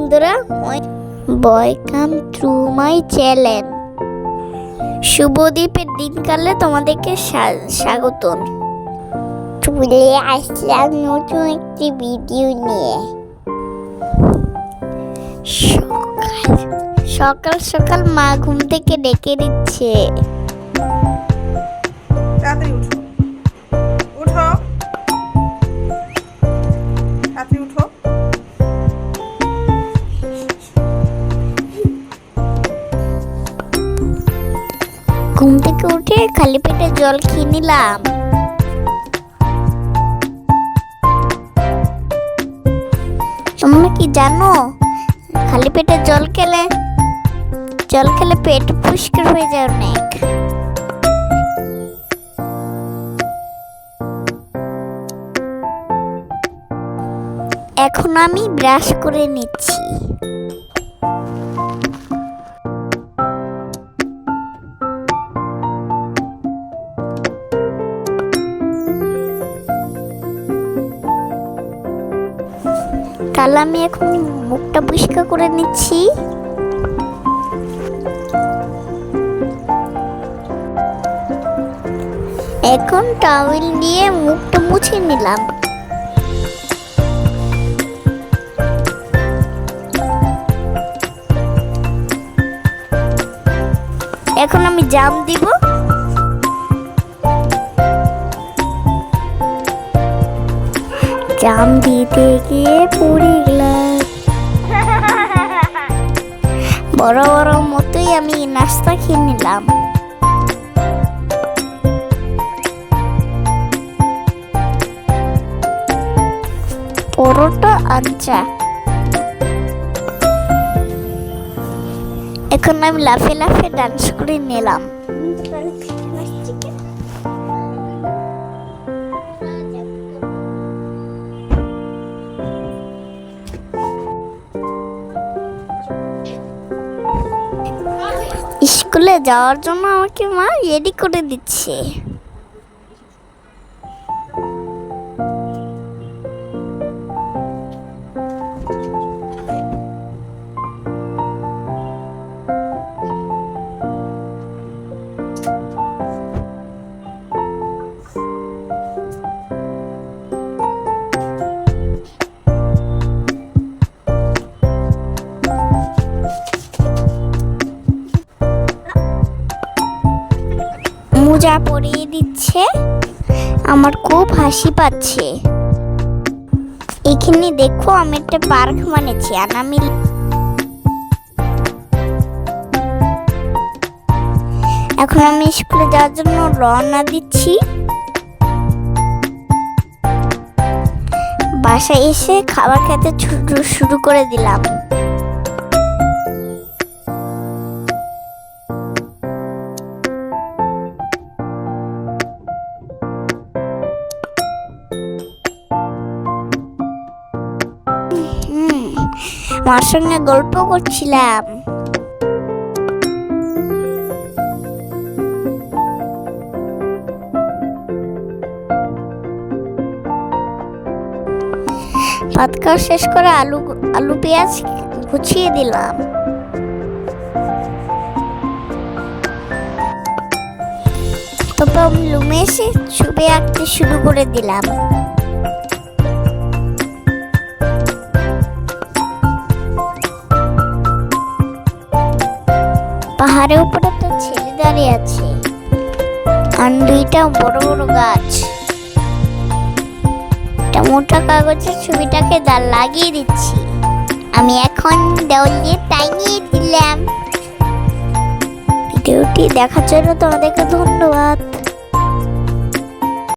বন্ধুরা বয় কাম থ্রু মাই চ্যানেল। শুভদ্বীপের দিনকালে তোমাদেরকে স্বা- স্বাগতম। চলে আসলাম নতুন একটি ভিডিও নিয়ে। সকাল সকাল সকাল মা ঘুম থেকে ডেকে দিচ্ছে। তাড়াতাড়ি খালি পেটে জল খেয়ে নিলাম। তোমরা কি জানো, খালি পেটে জল খেলে জল খেলে পেট পরিষ্কার হয়ে যায় অনেক। এখন আমি ব্রাশ করে নিচ্ছি। তাহলে আমি এখন মুখটা পরিষ্কার করে নিচ্ছি। এখন টাওয়েল দিয়ে মুখটা মুছে নিলাম। এখন আমি জাম দিব। জাম দিতে গিয়ে পড়ে গেলাম বড় বড় মতোই আমি নাস্তা খেয়ে নিলাম। পরোটা আচ্ছা এখন আমি লাফে লাফে ডান্স করে নিলাম। স্কুলে যাওয়ার জন্য আমাকে মা রেডি করে দিচ্ছে। মোজা পরিয়ে দিচ্ছে। আমার খুব হাসি পাচ্ছে। এখানে দেখো, আমি একটা পার্ক বানিয়েছি আর আমি এখন আমি স্কুলে যাওয়ার জন্য রওনা দিচ্ছি। বাসায় এসে খাবার খেতে শুরু শুরু করে দিলাম। মার সঙ্গে গল্প করছিলাম। ভাত খাওয়া শেষ করে আলু আলু পেঁয়াজ গুছিয়ে দিলাম। তারপর আমি রুমে এসে ছবি আঁকতে শুরু করে দিলাম। পাহাড়ের উপরে তো ছেলে দাঁড়িয়ে আছে আর দুইটা বড় বড় গাছ। একটা মোটা কাগজের ছবিটাকে দা লাগিয়ে দিচ্ছি। আমি এখন দেওয়াল দিয়ে টাঙিয়ে দিলাম। ভিডিওটি দেখার জন্য তোমাদেরকে ধন্যবাদ।